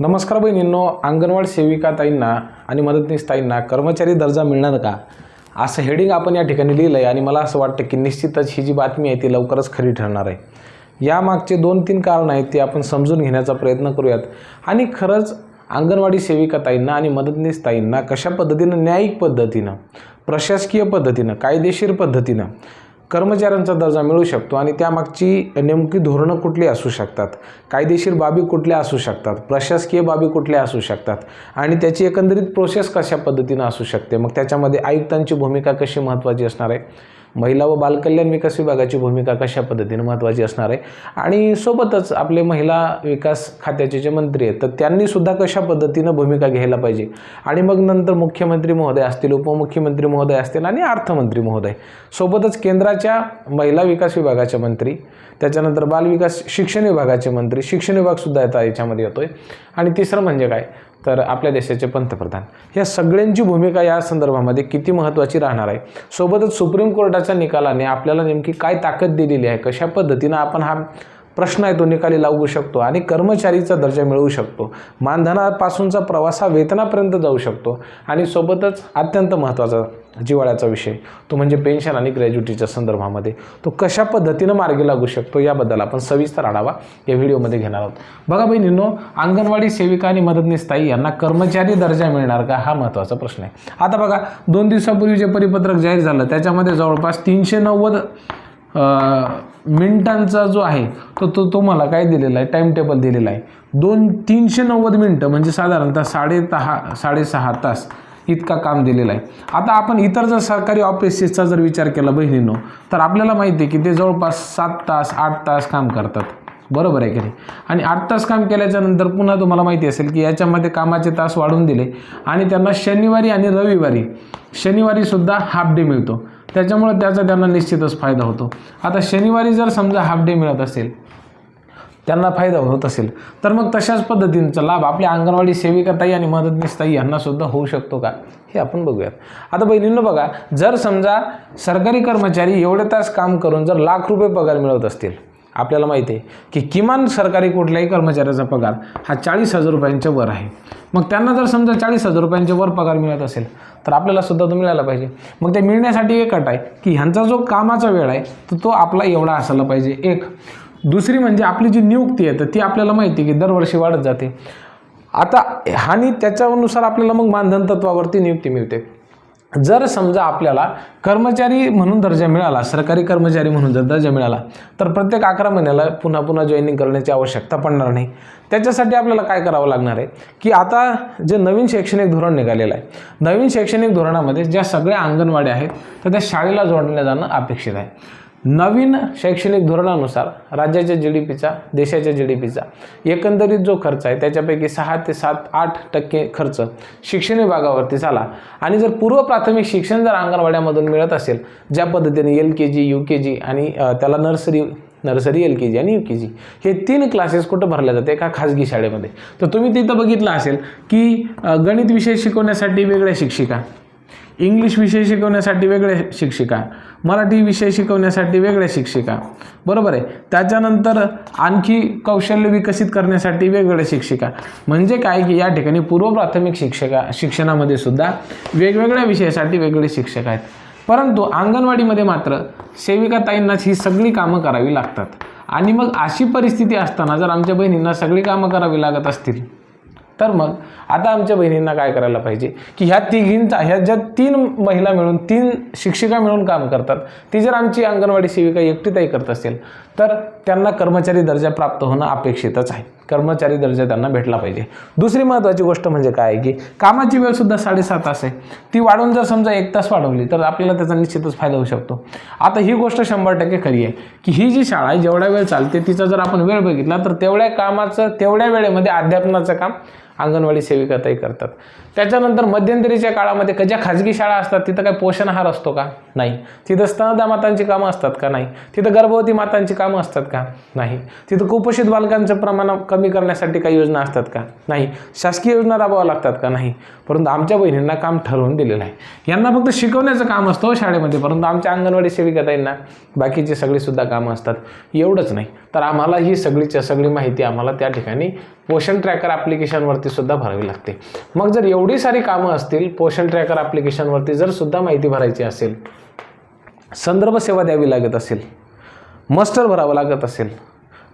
नमस्कार बहिणींनो अंगणवाडी सेविका ताईंना आणि मदतनीस ताईंना कर्मचारी दर्जा मिळणार का? असं हेडिंग आपण या ठिकाणी लिहिलं आहे आणि मला असं वाटतं की निश्चितच ही जी बातमी आहे ती लवकरच खरी ठरणार आहे. यामागचे दोन तीन कारण आहेत ते आपण समजून घेण्याचा प्रयत्न करूयात. आणि खरंच अंगणवाडी सेविका ताईंना आणि मदतनीस ताईंना कशा पद्धतीनं न्यायिक पद्धतीनं प्रशासकीय पद्धतीनं कायदेशीर पद्धतीनं कर्मचाऱ्यांचा दर्जा मिळू शकतो आणि त्यामागची नेमकी धोरणं कुठली असू शकतात? कायदेशीर बाबी कुठल्या असू शकतात? प्रशासकीय बाबी कुठल्या असू शकतात? आणि त्याची एकंदरीत प्रोसेस कशा पद्धतीनं असू शकते? मग त्याच्यामध्ये आयुक्तांची भूमिका कशी महत्त्वाची असणार आहे? महिला व बालकल्याण विकास विभागाची भूमिका कशा पद्धतीने महत्त्वाची असणार आहे? आणि सोबतच आपले महिला विकास खात्याचे जे मंत्री आहेत तर त्यांनीसुद्धा कशा पद्धतीनं भूमिका घ्यायला पाहिजे? आणि मग नंतर मुख्यमंत्री महोदय असतील उपमुख्यमंत्री महोदय असतील आणि अर्थमंत्री महोदय. सोबतच केंद्राच्या महिला विकास विभागाचे मंत्री त्याच्यानंतर बालविकास शिक्षण विभागाचे मंत्री शिक्षण विभागसुद्धा आता याच्यामध्ये येतो आहे आणि तिसरं म्हणजे काय? तर आपल्या देशाचे पंतप्रधान. या सगळ्यांची भूमिका या संदर्भामध्ये किती महत्त्वाची राहणार आहे? सोबतच सुप्रीम कोर्टाच्या निकालाने आपल्याला नेमकी काय ताकद दिलेली आहे? कशा पद्धतीनं आपण हा प्रश्न आहे तो निकाली लागू शकतो आणि कर्मचारीचा दर्जा मिळवू शकतो. मानधनापासूनचा प्रवास हा वेतनापर्यंत जाऊ शकतो. आणि सोबतच अत्यंत महत्त्वाचा जिवाळ्याचा विषय तो म्हणजे पेन्शन आणि ग्रॅज्युटीच्या संदर्भामध्ये. तो कशा पद्धतीनं मार्गी लागू शकतो याबद्दल आपण सविस्तर आढावा या व्हिडिओमध्ये घेणार आहोत. बघा बहिणींनो अंगणवाडी सेविका आणि मदतनीस ताई यांना कर्मचारी दर्जा मिळणार का? हा महत्त्वाचा प्रश्न आहे. आता बघा दोन दिवसापूर्वी जे परिपत्रक जाहीर झालं त्याच्यामध्ये जवळपास तीनशे नव्वद मिनिटांचा जो आहे तो तो तुम्हाला काय दिलेला आहे? टाईम टेबल दिलेला आहे. दोन तीनशे नव्वद मिनटं म्हणजे साधारणतः साडे दहा साडेसहा तास इतका काम दिलेला आहे. आता आपण इतर जर सरकारी ऑफिसेसचा जर विचार केला बहिणींनो तर आपल्याला माहिती आहे की ते जवळपास सात तास आठ तास काम करतात. बरोबर आहे की नाही? आणि आठ तास काम केल्याच्यानंतर पुन्हा तुम्हाला माहिती असेल की याच्यामध्ये कामाचे तास वाढवून दिले. आणि त्यांना शनिवारी आणि रविवारी शनिवारीसुद्धा हाफ डे मिळतो. त्याच्यामुळे त्याचा त्यांना निश्चितच फायदा होतो. आता शनिवारी जर समजा हाफ डे मिळत असेल त्यांना फायदा होत असेल तर मग तशाच पद्धतींचा लाभ आपल्या अंगणवाडी सेविका ताई आणि मदतनीस ताई यांना सुद्धा होऊ शकतो का? हे आपण बघूयात. आता बहिणींनो बघा जर समजा सरकारी कर्मचारी एवढे तास काम करून जर लाख रुपये पगार मिळवत असतील आपल्याला माहिती आहे की किमान सरकारी कुठल्याही कर्मचाऱ्याचा पगार हा चाळीस हजार रुपयांच्या वर आहे. मग त्यांना जर समजा चाळीस हजार रुपयांच्या वर पगार मिळत असेल तर आपल्याला सुद्धा तो मिळायला पाहिजे. मग ते मिळण्यासाठी एक अट आहे की ह्यांचा जो कामाचा वेळ आहे तर तो आपला एवढा असायला पाहिजे. एक. दुसरी म्हणजे आपली जी नियुक्ती आहे तर ती आपल्याला माहिती आहे की दरवर्षी वाढत जाते. आता आणि त्याच्यानुसार आपल्याला मग मानधन तत्वावरती नियुक्ती मिळते. जर समजा आपल्याला कर्मचारी म्हणून दर्जा मिळाला सरकारी कर्मचारी म्हणून जर दर्जा मिळाला तर प्रत्येक अकरा महिन्याला पुन्हा पुन्हा जॉईनिंग करण्याची आवश्यकता पडणार नाही. त्याच्यासाठी आपल्याला काय करावं लागणार आहे? की आता जे नवीन शैक्षणिक धोरण निघालेलं आहे नवीन शैक्षणिक धोरणामध्ये ज्या सगळ्या अंगणवाड्या आहेत तर त्या शाळेला जोडल्या जाणं अपेक्षित आहे. नवीन शैक्षणिक धोरणानुसार राज्याच्या जी डी पीचा देशाच्या जी डी पीचा एकंदरीत जो खर्च आहे त्याच्यापैकी सहा ते सात आठ टक्के खर्च शिक्षण विभागावरती झाला. आणि जर पूर्व प्राथमिक शिक्षण जर अंगणवाड्यामधून मिळत असेल ज्या पद्धतीने L K G you K G आणि त्याला nursery nursery L K G आणि यू के जी हे तीन क्लासेस कुठं भरले जाते एका खाजगी शाळेमध्ये. तर तुम्ही तिथं बघितलं असेल की गणित विषय शिकवण्यासाठी वेगळ्या शिक्षिका इंग्लिश विषय शिकवण्यासाठी वेगळ्या शिक्षिका मराठी विषय शिकवण्यासाठी वेगळ्या शिक्षिका. बरोबर आहे? त्याच्यानंतर आणखी कौशल्य विकसित करण्यासाठी वेगवेगळ्या शिक्षिका. म्हणजे काय की या ठिकाणी पूर्व प्राथमिक शिक्षका शिक्षणामध्ये सुद्धा वेगवेगळ्या विषयासाठी वेगवेगळे शिक्षक आहेत. परंतु अंगणवाडीमध्ये मात्र सेविका ताईंनाच ही सगळी कामं करावी लागतात. आणि मग अशी परिस्थिती असताना जर आमच्या बहिणींना सगळी कामं करावी लागत असतील तर मग आता आमच्या बहिणींना काय करायला पाहिजे? की ह्या तिघींचा ह्या ज्या तीन महिला मिळून तीन शिक्षिका मिळून काम करतात ती जर आमची अंगणवाडी सेविका एकटीताई करत असेल तर त्यांना कर्मचारी दर्जा प्राप्त होणं अपेक्षितच आहे. कर्मचारी दर्जा त्यांना भेटला पाहिजे. दुसरी महत्त्वाची गोष्ट म्हणजे काय आहे की कामाची वेळसुद्धा साडेसात तास आहे. ती वाढवून जर समजा एक तास वाढवली तर आपल्याला त्याचा निश्चितच फायदा होऊ शकतो. आता ही गोष्ट शंभर टक्के खरी आहे की ही जी शाळा आहे जेवढा वेळ चालते तिचा जर आपण वेळ बघितला तर तेवढ्या कामाचं तेवढ्या वेळेमध्ये अध्यापनाचं काम अंगणवाडी सेविकाताई करतात. त्याच्यानंतर मध्यंतरीच्या काळामध्ये क- ज्या खाजगी शाळा असतात तिथं काय पोषण आहार असतो का? नाही. तिथं स्तनदा मातांची कामं असतात का? नाही. तिथं गर्भवती मातांची कामं असतात का? नाही. तिथं कुपोषित बालकांचं प्रमाण कमी करण्यासाठी काही योजना असतात का? नाही. शासकीय योजना राबवाव्या लागतात का? नाही. परंतु आमच्या बहिणींना काम ठरवून दिलेलं आहे. यांना फक्त शिकवण्याचं काम असतं हो शाळेमध्ये. परंतु आमच्या अंगणवाडी सेविकाताईंना बाकीची सगळीसुद्धा कामं असतात. एवढंच नाही. तर आम्हाला ही सगळीच्या सगळी माहिती आम्हाला त्या ठिकाणी पोषण ट्रॅकर ॲप्लिकेशनवरती सुद्धा भरावी लागते. मग जर एवढी सारी कामं असतील पोषण ट्रॅकर ॲप्लिकेशनवरती जर सुद्धा माहिती भरायची असेल संदर्भ सेवा द्यावी लागत असेल मस्टर भरावं लागत असेल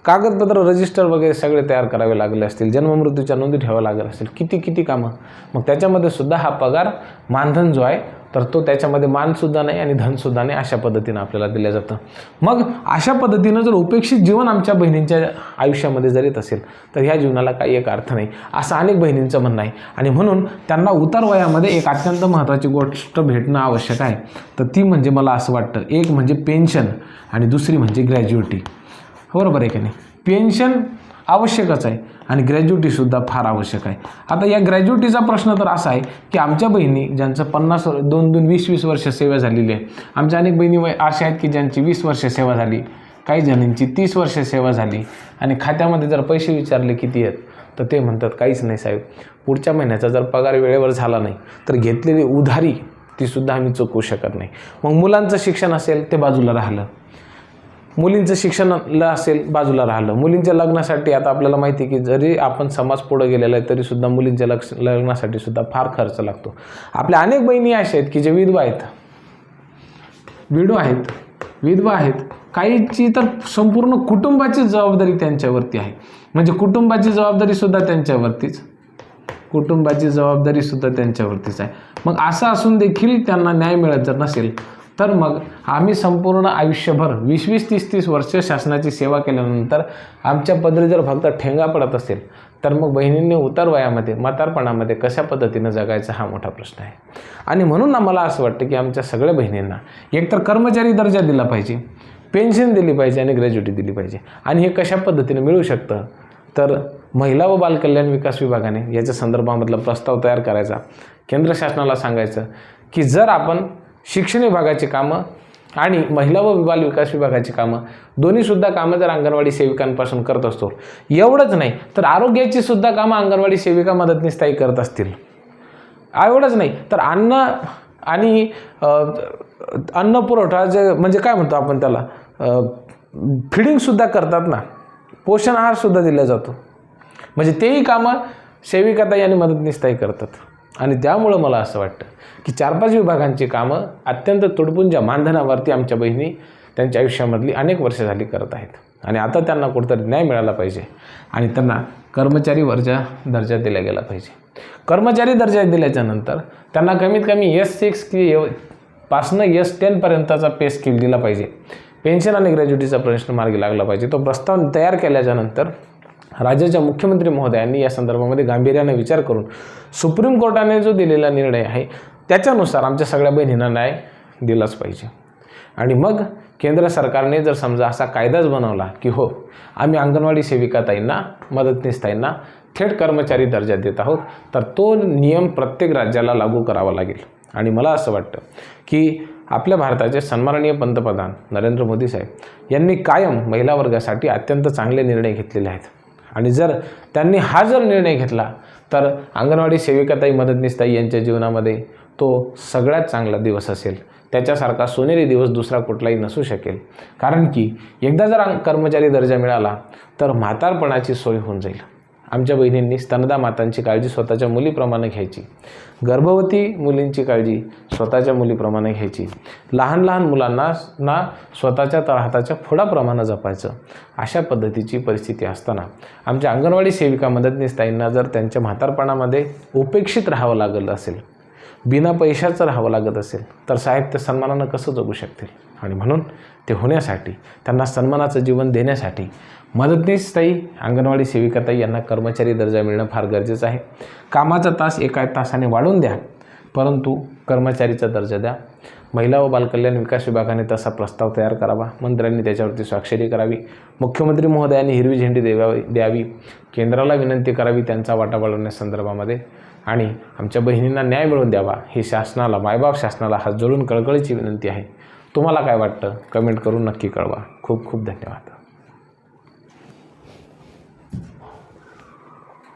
कागदपत्र रजिस्टर वगैरे सगळे तयार करावे लागले असतील जन्ममृत्यूच्या नोंदी ठेवाव्या लागत असतील किती किती कामं मग त्याच्यामध्ये सुद्धा हा पगार मानधन जो आहे तर तो त्याच्यामध्ये मानसुद्धा नाही आणि धनसुद्धा नाही अशा पद्धतीनं आपल्याला दिलं जातं. मग अशा पद्धतीनं जर उपेक्षित जीवन आमच्या बहिणींच्या आयुष्यामध्ये जर येत असेल तर ह्या जीवनाला काही एक अर्थ नाही. असं अनेक बहिणींचं म्हणणं आहे. आणि म्हणून त्यांना उतार वयामध्ये एक अत्यंत महत्त्वाची गोष्ट भेटणं आवश्यक आहे. तर ती म्हणजे मला असं वाटतं एक म्हणजे पेन्शन आणि दुसरी म्हणजे ग्रॅज्युएटी. बरोबर आहे का नाही? पेन्शन आवश्यकच आहे आणि ग्रॅज्युटीसुद्धा फार आवश्यक आहे. आता या ग्रॅज्युटीचा प्रश्न तर असा आहे की आमच्या बहिणी ज्यांचं पन्नास दोन दोन वीस वीस वर्ष सेवा झालेली आहे. आमच्या अनेक बहिणी वय- अशा आहेत की ज्यांची वीस वर्ष सेवा झाली काही जणींची तीस वर्ष सेवा झाली आणि खात्यामध्ये जर पैसे विचारले किती आहेत तर ते म्हणतात काहीच नाही साहेब. पुढच्या महिन्याचा जर पगार वेळेवर झाला नाही तर घेतलेली उधारी तीसुद्धा आम्ही चुकवू शकत नाही. मग मुलांचं शिक्षण असेल ते बाजूला राहिलं. मुलींचं शिक्षण असेल बाजूला राहिलं. मुलींच्या लग्नासाठी आता आपल्याला माहिती आहे की जरी आपण समाज पुढं गेलेला आहे तरीसुद्धा मुलींच्या लक्ष लग्नासाठी सुद्धा फार खर्च लागतो. आपल्या अनेक बहिणी अशा आहेत की जे विधवा आहेत. विडो आहेत. विधवा आहेत. काहीची तर संपूर्ण कुटुंबाची जबाबदारी त्यांच्यावरती आहे. म्हणजे कुटुंबाची जबाबदारीसुद्धा त्यांच्यावरतीच. कुटुंबाची जबाबदारीसुद्धा त्यांच्यावरतीच आहे. मग असं असून देखील त्यांना न्याय मिळत जर नसेल तर मग आम्ही संपूर्ण आयुष्यभर वीस वीस तीस तीस वर्ष शासनाची सेवा केल्यानंतर आमच्या पदरी जर फक्त ठेंगा पडत असेल तर मग बहिणींनी उतार वयामध्ये म्हातारपणामध्ये कशा पद्धतीनं जगायचा हा मोठा प्रश्न आहे. आणि म्हणून आम्हाला असं वाटतं की आमच्या सगळ्या बहिणींना एकतर कर्मचारी दर्जा दिला पाहिजे पेन्शन दिली पाहिजे आणि ग्रॅज्युटी दिली पाहिजे. आणि हे कशा पद्धतीने मिळू शकतं? तर महिला व बालकल्याण विकास विभागाने याच्या संदर्भामधला प्रस्ताव तयार करायचा. केंद्र शासनाला सांगायचं की जर आपण शिक्षण विभागाची कामं आणि महिला व बाल विकास विभागाची कामं. दोन्हीसुद्धा कामं जर अंगणवाडी सेविकांपासून करत असतो. एवढंच नाही तर आरोग्याची सुद्धा कामं अंगणवाडी सेविका मदतनीस ताई करत असतील. एवढंच नाही तर अन्न आणि अन्न पुरवठा जे म्हणजे काय म्हणतो आपण त्याला? फिडिंगसुद्धा करतात ना. पोषण आहारसुद्धा दिला जातो. म्हणजे तेही कामं सेविकाताई आणि मदतनीसताई करतात. आणि त्यामुळं मला असं वाटतं की चार पाच विभागांची कामं अत्यंत तुडपुंजा मानधनावरती आमच्या बहिणी त्यांच्या आयुष्यामधली अनेक वर्ष झाली करत आहेत. आणि आता त्यांना कुठंतरी न्याय मिळाला पाहिजे आणि त्यांना कर्मचारी वर्जा दर्जा दिला गेला पाहिजे. कर्मचारी दर्जा दिल्याच्यानंतर त्यांना कमीत कमी एस सिक्स की पासनं एस टेनपर्यंतचा पे स्किल दिला पाहिजे. पेन्शन आणि ग्रॅज्युटीचा प्रश्न मार्गी लागला पाहिजे. तो प्रस्ताव तयार केल्याच्यानंतर राज्याच्या मुख्यमंत्री महोदयांनी या संदर्भामध्ये गांभीर्याने विचार करून सुप्रीम कोर्टाने जो दिलेला निर्णय आहे त्याच्यानुसार आमच्या सगळ्या बहिणींना न्याय दिलाच पाहिजे. आणि मग केंद्र सरकारने जर समजा असा कायदाच बनवला की हो आम्ही अंगणवाडी सेविकाताईंना मदतनीसताईंना थेट कर्मचारी दर्जा देत आहोत तर तो नियम प्रत्येक राज्याला लागू करावा लागेल. आणि मला असं वाटतं की आपल्या भारताचे सन्माननीय पंतप्रधान नरेंद्र मोदी साहेब यांनी कायम महिला वर्गासाठी अत्यंत चांगले निर्णय घेतलेले आहेत. आणि जर त्यांनी हा जर निर्णय घेतला तर अंगणवाडी सेविकाताई मदतनीसताई यांच्या जीवनामध्ये तो सगळ्यात चांगला दिवस असेल. त्याच्यासारखा सोनेरी दिवस दुसरा कुठलाही नसू शकेल. कारण की एकदा जर अंग- कर्मचारी दर्जा मिळाला तर म्हातारपणाची सोय होऊन जाईल. आमच्या बहिणींनी स्तनदा मातांची काळजी स्वतःच्या मुलीप्रमाणे घ्यायची. गर्भवती मुलींची काळजी स्वतःच्या मुलीप्रमाणे घ्यायची. लहान लहान मुलांना ना स्वतःच्या तळहाताच्या फोडाप्रमाणे जपायचं. अशा पद्धतीची परिस्थिती असताना आमच्या अंगणवाडी सेविका मदतनीस ताईंना जर त्यांच्या म्हातारपणामध्ये उपेक्षित राहावं लागलं असेल बिना पैशाचं राहावं लागत असेल तर साहेब सन्मानानं कसं जगू शकतील? आणि म्हणून ते होण्यासाठी त्यांना सन्मानाचं जीवन देण्यासाठी मदतनीसताई अंगणवाडी सेविकाताई यांना कर्मचारी दर्जा मिळणं फार गरजेचं आहे. कामाचा तास एका तासाने वाढवून द्या परंतु कर्मचारीचा दर्जा द्या. महिला व बालकल्याण विकास विभागाने तसा प्रस्ताव तयार करावा. मंत्र्यांनी त्याच्यावरती स्वाक्षरी करावी. मुख्यमंत्री महोदयांनी हिरवी झेंडी द्यावी द्यावी. केंद्राला विनंती करावी त्यांचा वाटा वाढवण्यासंदर्भामध्ये आणि आमच्या बहिणींना न्याय मिळवून द्यावा. ही शासनाला मायबाप शासनाला हात जोडून कळकळीची विनंती आहे. तुम्हाला काय वाटतं? कमेंट करून नक्की कळवा. खूप खूप धन्यवाद.